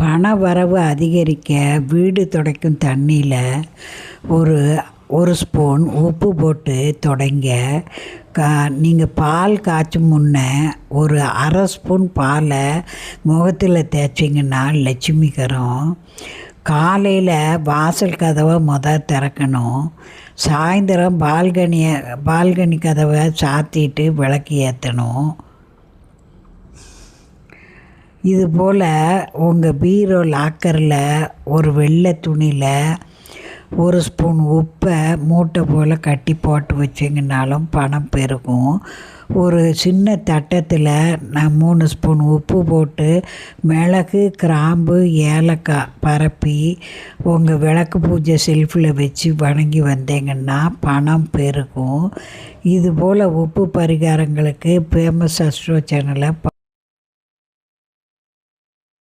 பண வரவு அதிகரிக்க வீடு துடைக்கும் தண்ணியில் ஒரு ஒரு ஸ்பூன் உப்பு போட்டு தொடங்க. கா நீங்கள் பால் காய்ச்சும் முன்னே ஒரு அரை ஸ்பூன் பாலை முகத்தில் தேய்ச்சிங்கன்னா லட்சுமிகரம் காலையில் வாசல் கதவை மொதல் திறக்கணும். சாயந்தரம் பால்கனியை பால்கனி கதவை சாத்திட்டு விளக்கு ஏற்றணும் இது போல் உங்கள் பீரோ லாக்கரில் ஒரு வெள்ளை துணியில் ஒரு ஸ்பூன் உப்பை மூட்டை போல் கட்டி போட்டு வச்சிங்கனாலும் பணம் பெருகும். ஒரு சின்ன தட்டத்தில் நான் மூணு ஸ்பூன் உப்பு போட்டு மிளகு கிராம்பு ஏலக்காய் பரப்பி உங்கள் விளக்கு பூஜை செல்ஃபில் வச்சு வணங்கி வந்தீங்கன்னா பணம் பெருகும். இது போல் உப்பு பரிகாரங்களுக்கு ஃபேமஸ் அஸ்ட்ரோ சேனலை